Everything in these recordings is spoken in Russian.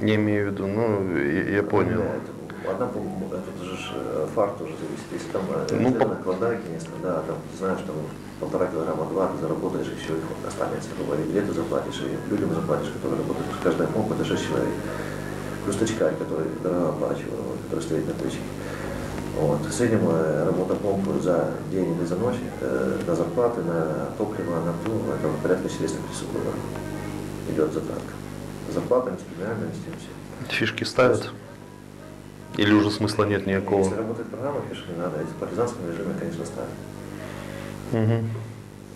Я имею в виду, ну, я, я понял. Да, это Одна, по- это же э, фар тоже зависит. Если там э, Ну, по- накладная, конечно, да, там ты знаешь, там полтора килограмма два, ты заработаешь, еще их останется, говорит, две ты заплатишь, и людям заплатишь, которые работают. Каждая помпа это 6 человек. Плюс точкарь, который дорого оплачивает, вот, который стоит на точке. Вот. В среднем э, работа помпы за день или за ночь, э, на зарплаты, на топливо, на ту, это порядка 400 долларов идет затратка. Зарплатами, с премиальными, с тем всем. Фишки ставят? Или уже смысла нет никакого? Если работает программа, конечно, не надо. Если в партизанском режиме, конечно, ставят. Мгм.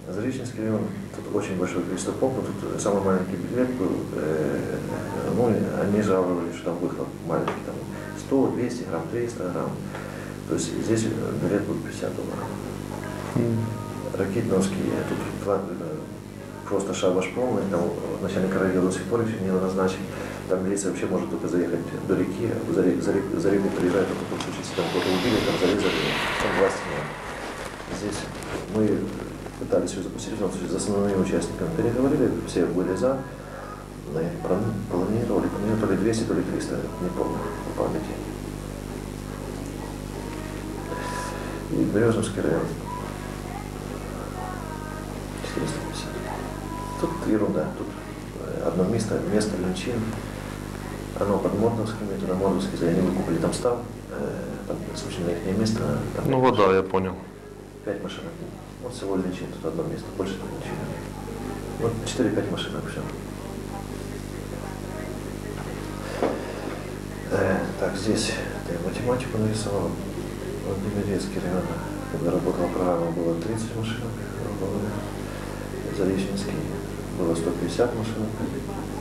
Зареченский район, тут очень большое количество помп, но тут самый маленький билет был, э, ну, они жаловались, что там выхлоп маленький, там 100, 200 грамм, 300 грамм. То есть здесь билет был 50 долларов. Ракетновский, тут э, просто шабаш полный, там начальник района до сих пор еще не назначен. Там милиция вообще может только заехать до реки, за, рек- за, рек- за реку приезжает только в том случае, там кого-то убили, там зарезали, там власти нет. Здесь мы пытались ее запустить, но с основными участниками переговорили, все были за, плани- планировали, планировали то ли 200, то ли 300, не помню по памяти. И Березовский район 450. Тут ерунда, тут э, одно место, место Ленчин, оно под Мордовским, и туда Мордовский, за они выкупили там став, э, там, собственно, их место. Там Ну, вода, я понял. Пять машин. Вот всего Ленчин, тут одно место, больше тут ничего нет. Вот 4-5 машинок, все. Э, так, здесь я математику нарисовал. Вот Демирецкий район, когда работала программа, было 30 машинок, грубо говоря. Зареченский было 150 машинок.